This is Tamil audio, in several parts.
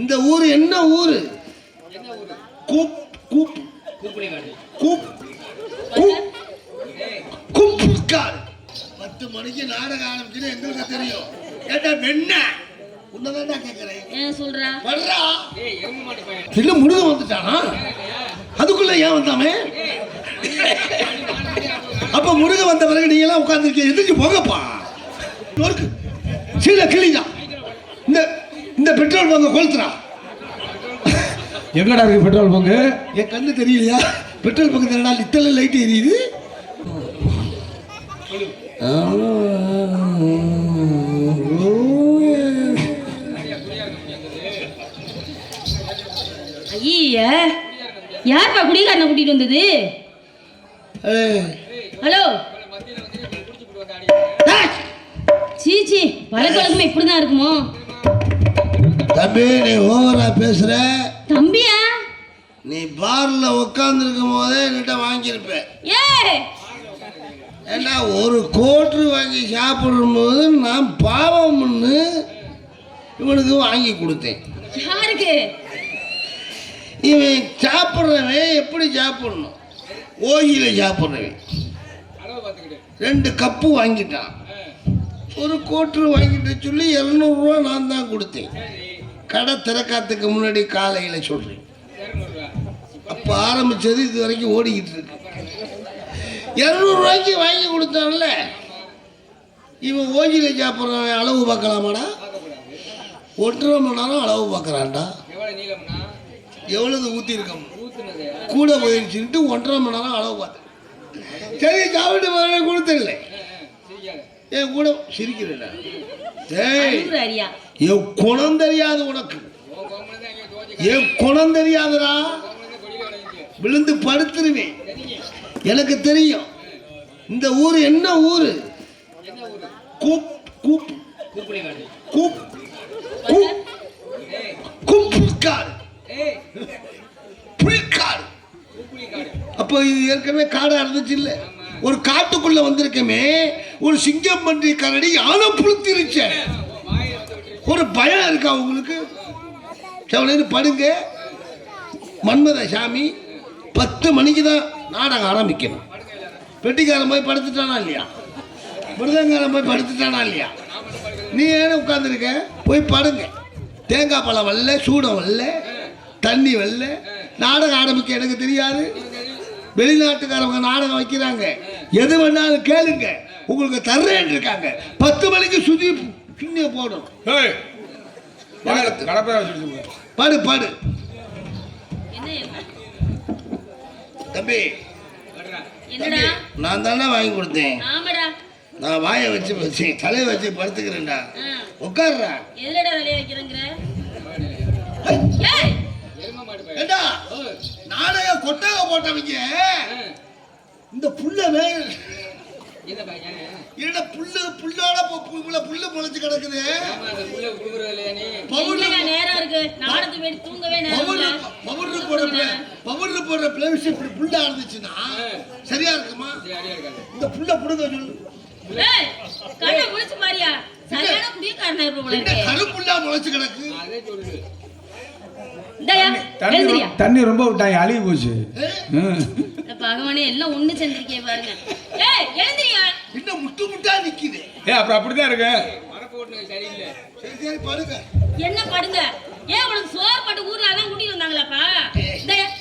இந்த ஊர் என்ன ஊரு? குப் குப் குப் குப் குப்புக்காடு பத்து மணிக்கு நாடகம் ஆரம்பிச்சுன்னு எங்களுக்கு தெரியும். ஏட்டா வெண்ண. உன்னதான்டா கேட்கிறேன் ஏன் சொல்றா? வர்றா. இல்ல முருகன் வந்துட்டானா? அதுக்குள்ள ஏன் வந்தாமே? அப்ப முருகன் வந்த பிறகு நீங்க எல்லாம் உட்கார்ந்துருக்கீங்க எதிர்த்து போங்கப்பா சீல கிளிதான் பெட்ரோல் பங்க கொளுத்துறா. எங்கடா இருக்கு பெட்ரோல் பங்கு? என் கண்ணு தெரியலையா? பெட்ரோல் பங்கு தானடா இத்தனை லைட் எரியுது. ஐய யார்ப்பா குடிகாரனை கூட்டிட்டு வந்தது? ஹலோ. சீச்சி வழக்கு வழக்கமே இப்படிதான் இருக்குமோ? தம்பி நீ ஓவரா பேசுற? தம்பியா? நீ பார்ல உட்காந்துருக்கும் போதே என்கிட்ட வாங்கியிருப்ப. ஏன்னா ஒரு கோட்ரு வாங்கி சாப்பிடும்போது நான் பாவம்னு இவனுக்கு வாங்கி கொடுத்தேன். யாருக்கு? இவன் சாப்பிட்றவன் எப்படி சாப்பிடணும்? ஓயில சாப்பிட்றவன். ரெண்டு கப்பு வாங்கிட்டான். ஒரு கோட்ரு வாங்கிட்டு சொல்லி இரநூறுவா நான் தான் கொடுத்தேன். கடை திறக்காத்துக்கு முன்னாடி காலையில் சொல்கிறேன் அப்போ ஆரம்பித்தது இது வரைக்கும் ஓடிக்கிட்டு இருக்கு. இரநூறுவாய்க்கு வாங்கி கொடுத்தான்ல இவன் ஓஜியில் சாப்பிட்ற அளவு பார்க்கலாமாடா? ஒன்றரை மணி நேரம் அளவு பார்க்குறான்டா. எவ்வளவு ஊற்றிருக்கோம் கூட போயிடுச்சுன்ட்டு ஒன்றரை மணி நேரம் அளவு பார்த்தேன் சரி சாப்பிட்டு போகிறேன் கொடுத்துடல. ஏன் கூட சிரிக்கிறேன் ஏய். என் குணம் தெரியாது உனக்கு. என் குணம் தெரியாதுடா. விழுந்து படுத்துருவேன். எனக்கு தெரியும். இந்த ஊர் என்ன ஊர்? கூப் கூப் கூப் கூப் குப்புக்காடு புலிக்காடு. அப்போ இது ஏற்கனவே காடாக இருந்துச்சு இல்லை? ஒரு காட்டுக்குள்ளே வந்திருக்கமே. ஒரு சிங்கம் பன்றி கரடி யானை புளுத்திருச்சேன் ஒரு பயம் இருக்கா உங்களுக்கு? செவனேன்னு படுங்க. மன்மத சாமி பத்து மணிக்கு தான் நாடகம் ஆரம்பிக்கணும். பெட்டிக்காரன் போய் படுத்துட்டானா இல்லையா? மிருதங்காரன் போய் படுத்துட்டானா இல்லையா? நீ ஏன் உட்காந்துருக்க போய் படுங்க. தேங்காய் பழம் வரல சூடம் வரல தண்ணி வரல. நாடகம் ஆரம்பிக்க எனக்கு தெரியாது. வெளிநாட்டுக்காரவங்க நாடகம் வைக்கிறாங்க. எது வேணாலும் கேளுங்க. உங்களுக்கு தர்றேன்னு இருக்காங்க பத்து மணிக்கு சுதி சுண்ணிய போடும் பாடு பாடு. தம்பி. என்னடா? நான் தானே வாங்கி கொடுத்தேன். ஆமாடா. நான் வாயை வச்சு வச்சு தலையை வச்சு படுத்துக்கிறேன்டா. ஏண்டா? நாடக கொட்டக போட்டவங்க. இந்த புல்ல என்னடா புல்லு புல்லோட பு- புல்ல புல்லு முளைச்சு கிடக்குது நேரம் இருக்கு? வேண்டி தூங்கவே நேரம் பவுடர் போடுற பவுடர் போடுற பிளேஸ் இப்படி புல்லா இருந்துச்சுன்னா சரியா இருக்குமா? இந்த புல்ல புடுங்க சொல்லு. கண்ணை முழிச்சு சரியான குடியக்காரனா இருப்ப கருப்புல்லா முளைச்சு கிடக்கு? தண்ணி ரொம்ப விட்டாங்க அழுகி போச்சு. பகவானே எல்லாம் ஒண்ணு சேர்ந்திருக்கே பாருங்க. ஏய் எழுந்திரியா? இன்னும் முட்டு முட்டா நிக்குது. ஏ அப்புறம் அப்படிதான் இருக்கு. சரி சரி படுங்க. என்ன படுங்க? ஏன் உனக்கு சோறு பட்டு ஊர்ல அதான் கூட்டிட்டு வந்தாங்களாப்பா?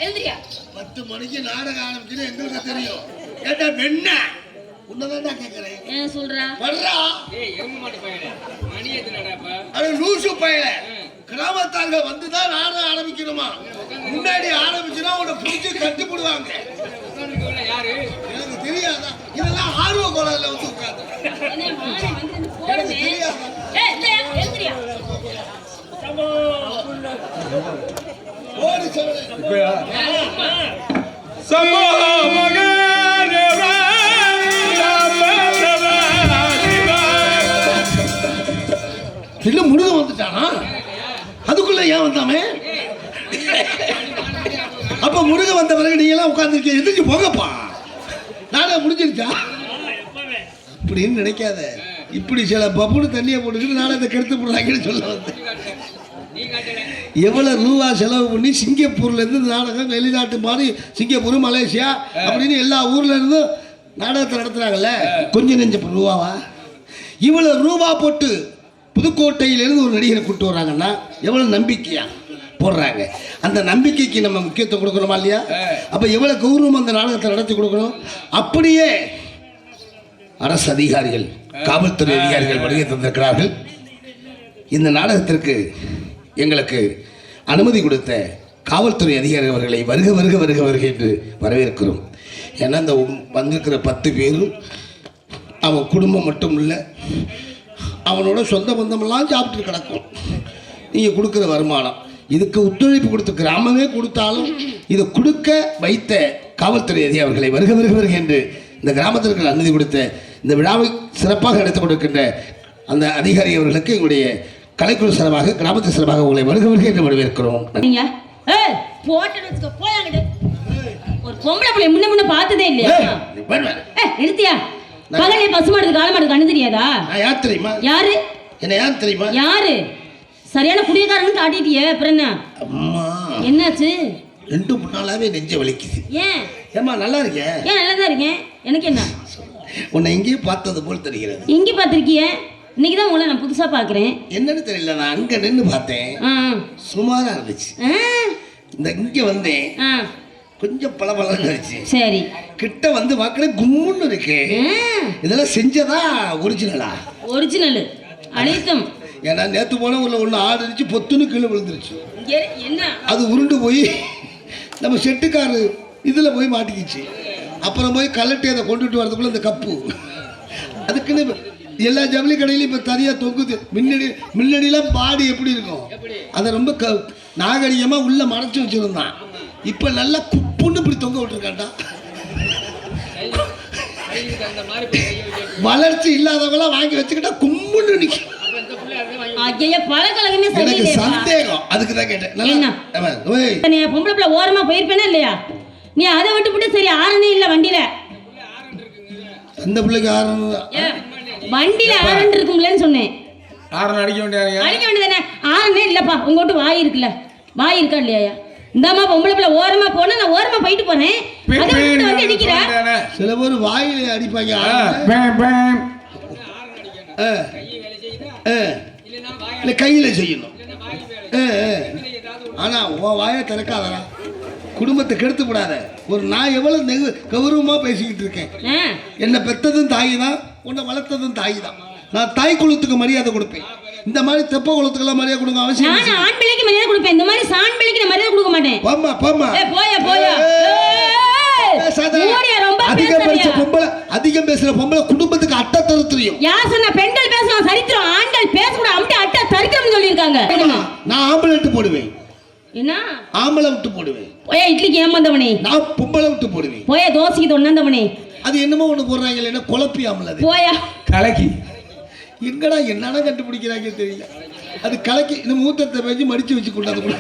எழுந்திரியா? பத்து மணிக்கு நாடகம் ஆரம்பிச்சுன்னு எங்களுக்கு தெரியும். ஏட்டா வெண்ண? உன்னதான்டா கேட்கிறேன் ஏன் சொல்றா? வர்றா. அட லூசு பயல. கிராமத்தாங்க வந்துதான் ஆட ஆரம்பிக்கணுமா? முன்னாடி ஆரம்பிச்சுன்னா உன்னை பிடிச்சி கட்டுப்படுவாங்க. எனக்கு தெரியாதா? இதெல்லாம் ஆர்வ கோளாறுல வந்து உட்காந்து என்ன மானே வந்து ஓடி முருகன் வந்தாமே அப்ப முருகன் வந்த பிறகு நீங்க எல்லாம் உட்காந்துருக்கீங்க எதிர்த்து போங்கப்பா. நாடகம் முடிஞ்சிருச்சா? அப்படின்னு நினைக்காத. இப்படி சில பப்புனு தண்ணியை போட்டுக்கிட்டு நாடகத்தை கெடுத்து போடுறாங்கன்னு சொல்ல வந்தேன். எவ்வளவு ரூபா செலவு பண்ணி சிங்கப்பூர்ல இருந்து நாடகம் வெளிநாட்டு மாதிரி சிங்கப்பூர் மலேசியா அப்படின்னு எல்லா ஊர்ல இருந்தும் நாடகத்தை நடத்துறாங்கல்ல? கொஞ்சம் நெஞ்ச ரூபாவா? இவ்வளவு ரூபா போட்டு புதுக்கோட்டையிலிருந்து ஒரு நடிகரை கூட்டு வர்றாங்கன்னா எவ்வளவு நம்பிக்கையா போடுறாங்க. அந்த நம்பிக்கைக்கு நம்ம முக்கியத்துவம் கொடுக்கணுமா இல்லையா? அப்ப எவ்வளவு கௌரவம் அந்த நாடகத்தை நடத்தி கொடுக்கணும்? அப்படியே அரசு அதிகாரிகள் காவல்துறை அதிகாரிகள் வருகை தந்திருக்கிறார்கள். இந்த நாடகத்திற்கு எங்களுக்கு அனுமதி கொடுத்த காவல்துறை அதிகாரி அவர்களை வருக வருக வருக வருக என்று வரவேற்கிறோம். ஏன்னா இந்த வந்திருக்கிற பத்து பேரும் அவன் குடும்பம் மட்டும் இல்லை அவனோட சொந்த பந்தமெல்லாம் சாப்பிட்டு கிடக்கும். நீங்கள் கொடுக்குற வருமானம். இதுக்கு ஒத்துழைப்பு கொடுத்த கிராமமே கொடுத்தாலும் இதை கொடுக்க வைத்த காவல்துறை அதிகாரி அவர்களை வருக வருக வருக என்று இந்த கிராமத்திற்கு அனுமதி கொடுத்த இந்த விழாவை சிறப்பாக நடத்தி கொடுக்கின்ற அந்த அதிகாரி அவர்களுக்கு எங்களுடைய கலைக்குழு சார்பாக கிராமத்து சார்பாக உங்களை வருக வருக என்று வரவேற்கிறோம். ஒரு பொம்பளை பிள்ளை முன்ன முன்ன பார்த்ததே இல்லையா? ஏய், நீ வருவ. ஏய் நிறுத்தியா பகலே பசுமாடுது காலமாடு கண்ணு தெரியாதா யார் தெரியுமா? யாரு? என்ன யார் தெரியுமா? யாரு? சரியான குடியக்காரன்னு காட்டிட்டியே அப்புறம் என்ன? அம்மா. என்னாச்சு? ரெண்டு மூணு நாளாவே நெஞ்ச வலிக்குது. ஏன்? ஏம்மா நல்லா இருக்கேன் ஏன் நல்லா தான் இருக்கேன்? எனக்கு என்ன? உன்னை எங்கேயும் பார்த்தது போல் தெரிகிறது. எங்கே பார்த்துருக்கிய? இன்னைக்கு தான் உங்களை நான் புதுசாக பார்க்குறேன். என்னன்னு தெரியல நான் அங்க நின்று பார்த்தேன். ஆ சுமாரா இருந்துச்சு. இந்த இங்க வந்தேன். கொஞ்சம் பளபளன்னு இருந்துச்சு சரி. கிட்ட வந்து பார்க்கல கும்முன்னு இருக்கு. இதெல்லாம் செஞ்சதா ஒரிஜினலா ஒரிஜினல் அனைத்தும் ஏன்னா நேத்து போன ஊர்ல ஒன்று ஆடு இருந்துச்சு பொத்துன்னு கீழே விழுந்துருச்சு. என்ன? அது உருண்டு போய் நம்ம செட்டுக்காரு இதில் போய் மாட்டிக்கிச்சு. அப்புறம் போய் கலட்டி அதை கொண்டுட்டு வரதுக்குள்ள இந்த கப்பு. அதுக்குன்னு எல்லா ஜவுளி கடையிலையும் இப்போ தனியாக தொங்குது. முன்னாடி முன்னாடிலாம் பாடி எப்படி இருக்கும்? அதை ரொம்ப க நாகரிகமாக உள்ள மறைச்சு வச்சுருந்தான். இப்போ நல்லா குப்புன்னு இப்படி தொங்க விட்டுருக்காண்டா? வளர்ச்சி இல்லாதவங்களாம் வாங்கி வச்சுக்கிட்டா கும்முன்னு நிற்கும் எனக்கு சந்தேகம். அதுக்கு தான் கேட்டேன். நீ பொம்பளை பிள்ளை ஓரமா போயிருப்பேனா இல்லையா? நீ அதை விட்டு விட்டு சரி ஆறனே இல்ல வண்டியில. அந்த பிள்ளைக்கு ஆரம்பம் ஏ, வண்டியில ஆரன் இருக்கும்லன்னு சொன்னேன். ஆரன் அடிக்க வேண்டியது அடிக்க வேண்டியதானே ஆறனே இல்லப்பா. உங்க வீட்டு வாய் இருக்குல்ல. வாய் இருக்கா இல்லையா? இந்தாம்மா பொம்பளை பிள்ளை ஓரமா போனா நான் ஓரமா போயிட்டு போனேன். அதை விட்டு வந்து அடிக்கிற சில பேர் வாயில அடிப்பாங்க. ஆ. ஆ. இல்ல கையில செய்யணும். ஆனா உன் வாயை திறக்காதடா. குடும்பத்தை கெடுத்து விடாத. ஒரு நான் எவ்வளவு நெகு கௌரவமா பேசிக்கிட்டு இருக்கேன். என்னை பெத்ததும் தாய் தான் உன்னை வளர்த்ததும் தாய் தான். நான் தாய் குலத்துக்கு மரியாதை கொடுப்பேன். இந்த மாதிரி தெப்ப குலத்துக்கெல்லாம் மரியாதை கொடுங்க அவசியம் நான் இல்லை. ஆண் பிள்ளைக்கு மரியாதை கொடுப்பேன். இந்த மாதிரி சாண் பிள்ளைக்கு நான் மரியாதை கொடுக்க மாட்டேன். போம்மா போம்மா ஏ போயா போயா. அதிகம் பொம்பளை அதிகம் பேசுற பொம்பளை குடும்பத்துக்கு அட்டை தர தெரியும் யார் சொன்ன பெண்கள் பேசலாம் சரித்திரம் ஆண்கள் பேசக்கூடாது. அம்டி அட்டா சரித்திரம் சொல்லியிருக்காங்க. நான் ஆம்பளை விட்டு போடுவேன். என்ன? ஆம்பளை விட்டு போடுவேன். போயா இட்லிக்கு ஏமாந்தவனே. நான் பொம்பளை விட்டு போடுவேன். போயா தோசைக்கு தொண்ணாந்தவனே. அது என்னமோ ஒண்ணு போடுறாங்க என்ன குழப்பியாமல் அது. போயா. கலக்கி. எங்கடா என்னடா கண்டுபிடிக்கிறாங்க தெரியல. அது கலக்கி இந்த மூத்தத்தை பேச்சு மடிச்சு வச்சு கொண்டாந்து?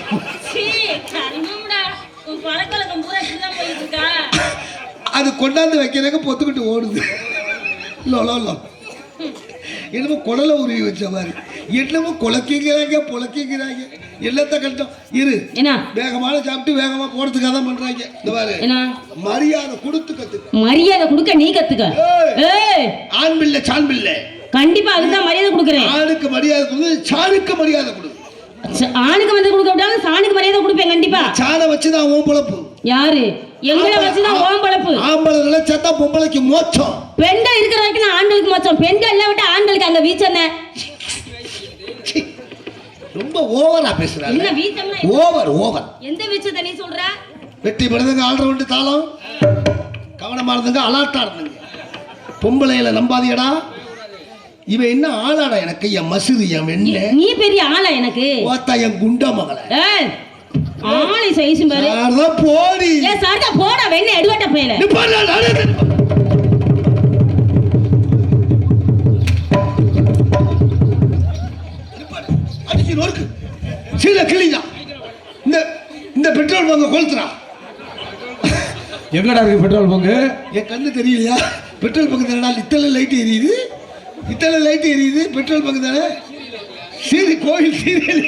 அது கொண்டாந்து வைக்கிறதுக்கு பொத்துக்கிட்டு ஓடுது. லோ லோ லோ. என்னமோ குடலை உருவி வச்ச மாதிரி. என்னமோ குலக்கிங்கிறாங்க புலக்கிங்கிறாங்க எல்லாத்த கட்டம்? இரு. என்ன? வேகமான சாப்பிட்டு வேகமா போறதுக்காக தான் பண்றாங்க. இந்த பாரு. மரியாதை கொடுத்து கத்துக்க. மரியாதை கொடுக்க நீ கத்துக்க. ஏய். ஆண் பிள்ளை சாண் பிள்ளை. கண்டிப்பா அதுதான் மரியாதை கொடுக்குறேன். ஆணுக்கு மரியாதை கொடு சாணுக்கு மரியாதை கொடு. ஆணுக்கு வந்து கொடுக்க விட்டாலும் சாணுக்கு மரியாதை கொடுப்பேன் கண்டிப்பா. சாணை வச்சுதான் உன் பொழப்பு. யாரு? எங்களை வச்சுதான் ஓம் பழப்பு. ஆம்பளை நினைச்சா பொம்பளைக்கு மோச்சம் பெண்கள் இருக்கிற வரைக்கும் தான் ஆண்களுக்கு மோச்சம் பெண்கள் எல்லாம் விட்டு ஆண்களுக்கு அங்க வீச்சன ரொம்ப ஓவரா என்ன பேசுறாங்க வீச்சம்னா ஓவர் ஓவர். எந்த வீச்சத்தை நீ சொல்ற? வெட்டி படுதுங்க ஆல்ரவுண்டு தாளம். கவனமா இருந்துங்க அலாட்டா இருந்துங்க. பொம்பளையில நம்பாதியடா இவன் என்ன ஆளாடா எனக்கு? என் மசுது என் வெண்ண. நீ பெரிய ஆளா எனக்கு? ஓத்தா என் குண்டா மகளை. ஆளை சைஸும் பாரு. யார்தான் போடி. ஏ சார்ஜா போடா வெண்ணெய் எடுவட்ட போயில. நிப்பாடுடா, நானே நிப்பா- நிப்பாடு. அடிச்சு நொறுக்கு. சீல கிளியா இந்த இந்த பெட்ரோல் பங்க கொளுத்துறா எங்கடா இருக்கு பெட்ரோல் பங்கு? என் கண்ணு தெரியலையா? பெட்ரோல் பங்கு தானடா இத்தனை லைட் எரியுது இத்தனை லைட் எரியுது? பெட்ரோல் பங்கு தானே? சரி கோயில் சீரியல்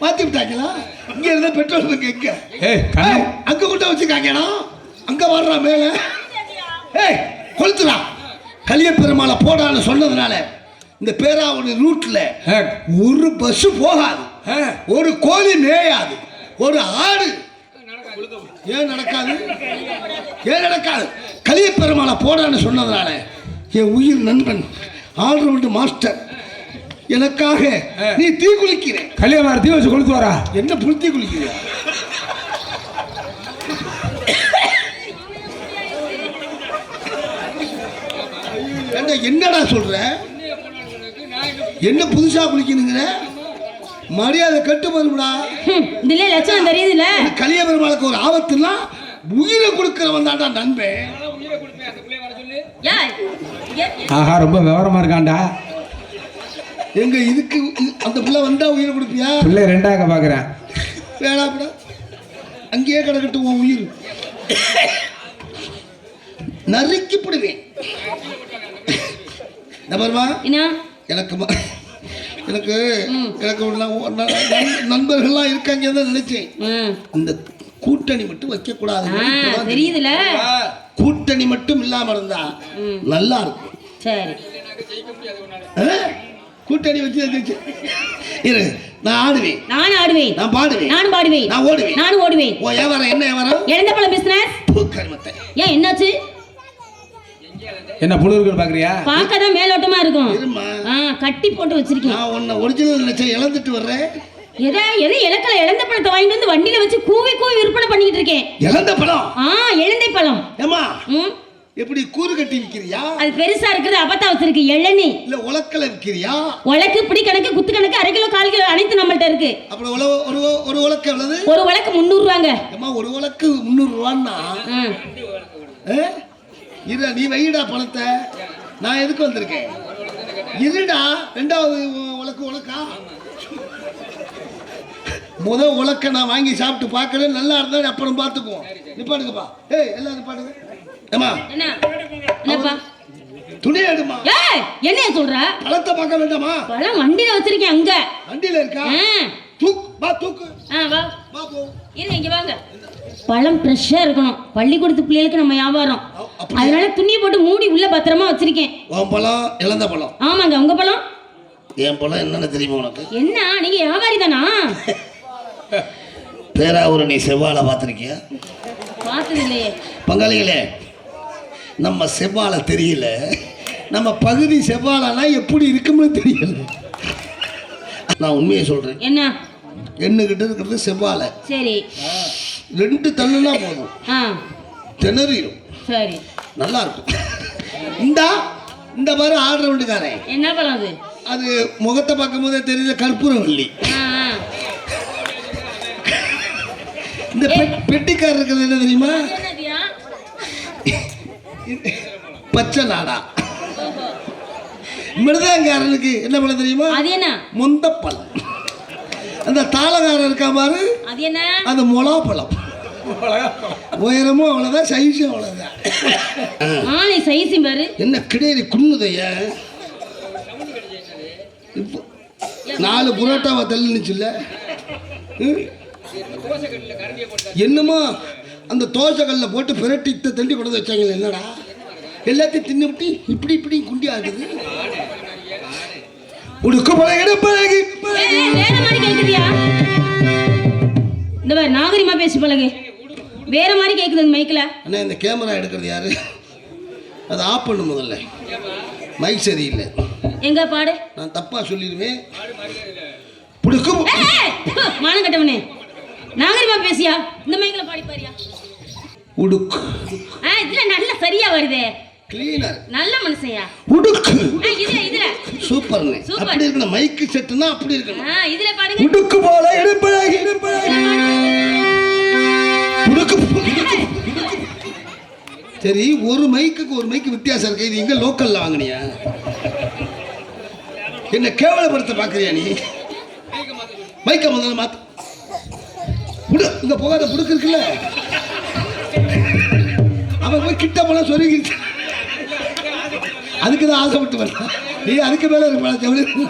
மாத்தி விட்டாங்களா? இங்க இருந்தா பெட்ரோல் பங்க் எங்க? அங்க கொண்டு வச்சுக்காங்கடா. அங்க வர்றா மேல. ஏய் கொளுத்துடா. கலிய பெருமாளை போடான்னு சொன்னதுனால இந்த பேராவூர் ரூட்ல ஏ, ஒரு பஸ் போகாது. ஒரு கோழி மேயாது. ஒரு ஆடு. ஏன் நடக்காது? ஏன் நடக்காது? கலிய பெருமாளை போடான்னு சொன்னதுனால என் உயிர் நண்பன் ஆல்ரவுண்டு மாஸ்டர். எனக்காக நீ தீ குளிக்கிற. கல்யாணம் தீ வச்சு கொளுத்து வரா. என்ன புளுத்தி குளிக்கிறியா? ஏண்டா, என்னடா சொல்ற? என்ன புதுசா குளிக்கணுங்கிற? மரியாதை கட்டு ஹம், இதுல லட்சணம் தெரியுதுல்ல? கலிய பெருமாளுக்கு ஒரு ஆபத்துனா உயிரை கொடுக்கிறவன் தான்டா நண்பன் ஆஹா ரொம்ப விவரமா இருக்கான்டா. எங்க இதுக்கு இது- அந்த பிள்ளை வந்தா உயிரை கொடுப்பியா? பிள்ளை ரெண்டாக்க பாக்குறேன். வேணாப்படா அங்கேயே கிடக்கட்டும் உன் உயிர். நறுக்கி போடுவேன் நபர்மா என்ன? எனக்கு ம- எனக்கு எனக்கு நண்பர்கள்லாம் இருக்காங்க தான் நினைச்சேன். இந்த கூட்டணி மட்டும் வைக்க கூடாது ஆ, தெரியுதுல. கூட்டணி மட்டும் இல்லாம இருந்தா. நல்லா இருக்கும். சரி? கூட்டணி வச்சு வச்சு? இரு நான் ஆடுவேன். நானும் ஆடுவேன். நான் பாடுவேன். நானும் பாடுவேன். நான் ஓடுவேன். நானும் ஓடுவேன். ஓ வியாபாரம் என்ன வியாபாரம் இழந்த பழம் பிசினஸ் பூக்கருமத்தை ஏன் என்னாச்சு? என்ன புழுர்கள் பாக்குறியா? பார்க்க தான் மேலோட்டமா இருக்கும். கட்டி போட்டு வச்சிருக்கேன். நான் ஒரிஜினல் நினைச்சேன் இழந்துட்டு வர்றேன். எதை எதை இலக்கல இழந்த பழத்தை வாங்கிட்டு வந்து வண்டியில வச்சு கூவி கூவி விற்பனை பண்ணிக்கிட்டு இருக்கேன். இழந்த பழம்? ஆ இழந்தை பழம். ஏமா எப்படி கூறு கட்டி விற்கிறியா அது பெருசா இருக்கிறது அப்பத்தா வச்சிருக்கு இளநி. இல்ல உலக்கல விற்கிறியா உலக்கு பிடி கணக்கு குத்து கணக்கு அரை கிலோ கால் கிலோ அனைத்து நம்மள்ட்ட இருக்கு. அப்புறம் உல ஒரு ஒரு உலக்கு எவ்வளவு? ஒரு உலக்கு முந்நூறு ரூபாங்க. ஏமா ஒரு உலக்கு முந்நூறு ரூபான்னா? இரு நீ வைடா பணத்தை. நான் எதுக்கு வந்திருக்கேன்? இருடா ரெண்டாவது உலக்கு உலக்கா? முத உலக்க நான் வாங்கி சாப்பிட்டு பார்க்கறேன் நல்லா இருந்தா அப்புறம் பார்த்துக்குவோம். நிப்பாடுங்கப்பா ஏய் எல்லாம் நிப்பாடுங்க ஏமா என்ன? என்னப்பா? துணி எடுமா? ஏய் என்னைய சொல்ற? பழத்தை பார்க்க வேண்டாமா? பழம் வண்டியில வச்சிருக்கேன் அங்க. வண்டியில இருக்கா? ஆ. தூக்கு வா தூக்கு. ஆ வா. வா போ. இருங்க இங்க வாங்க. பழம் ஃப்ரெஷ்ஷாக இருக்கணும். பள்ளிக்கூடத்து பிள்ளைகளுக்கு நம்ம வியாபாரம். அதனால துணியை போட்டு மூடி உள்ள பத்திரமா வச்சிருக்கேன். உன் பழம் இழந்த பழம். ஆமாங்க உங்க பழம்? என் பழம் என்னன்னு தெரியுமா உனக்கு? என்ன நீங்க வியாபாரி தானா? பேராவூர் நீ செவ்வாழை பார்த்துருக்கியா? பங்காளிகளே நம்ம செவ்வாழை தெரியல. நம்ம பகுதி செவ்வாழைனா எப்படி இருக்கும்னு தெரியல. நான் உண்மையை சொல்றேன். என்ன? எண்ணுகிட்ட இருக்கிறது செவ்வாழை. சரி. ரெண்டு தள்ளுனா போதும். திணறிடும். சரி. நல்லா இருக்கும். இந்தா இந்த மாதிரி ஆடுற வண்டிக்காரன். என்ன பழம் அது? முகத்தை பார்க்கும் போதே தெரியல கற்பூரவள்ளி இந்த பெட்- பெட்டிக்காரர் இருக்கிறது என்ன தெரியுமா? பச்சை நாடா. மிருதங்காரனுக்கு என்ன பழம் தெரியுமா? அது என்ன? முந்தப்பழம். அந்த தாளகாரன் இருக்கா பாரு? அது என்ன? அது மொளாப்பழம் உயரமும் அவ்வளோதான் சைஸும் அவ்வளோதான் ஆனை சைஸும் பாரு. என்ன கிடையாது குன்னுதைய நாலு புரோட்டாவை தள்ளினுச்சுல்ல? என்னமோ அந்த தோசைக்கல்ல போட்டு பிரட்டி தண்டி கொண்டு வந்து வச்சாங்களே என்னடா? எல்லாத்தையும் தின்னுவிட்டு இப்படி இப்படி குண்டி ஆகுது உடுக்க பழகிட பழகி. மாதிரி இந்த பாரு நாகரிகமா பேசி பழகு. வேற மாதிரி கேக்குது இந்த மைக்ல அண்ணா இந்த கேமரா எடுக்கிறது யாரு? அதை ஆஃப் பண்ணு முதல்ல. மைக் சரியில்லை. எங்க பாடு? நான் தப்பா சொல்லிடுவேன். புடுக்கு மானம் கட்டவனே. நாகரிகமா பேசியா? இந்த மைக்ல பாடி பாரியா? உடுக்கு ஆ இதுல நல்ல சரியா வருதே. கிளீனர் நல்ல மனுஷன்யா உடுக்கு ஆ இதுல இதுல. சூப்பர்னு சூப்பர். அப்படி இருக்கணும். மைக்கு செட்டுனா அப்படி இருக்கணும். ஆ இதுல பாடுங்க. உடுக்கு போல உடுக்கு உடுக்கு, உடுக்கு. சரி ஒரு மைக்குக்கு ஒரு மைக்கு வித்தியாசம் இருக்கு. இது எங்க லோக்கல்ல வாங்குனியா? என்ன கேவலப்படுத்த பாக்குறியா நீ? மைக்க முதல்ல மாத்து. புடு இங்க போகாத புடுக்கு இருக்குல்ல? அவன் போய் கிட்ட போல சொருகி அதுக்கு தான் ஆசைப்பட்டு வரலாம் நீ அதுக்கு மேல இருக்க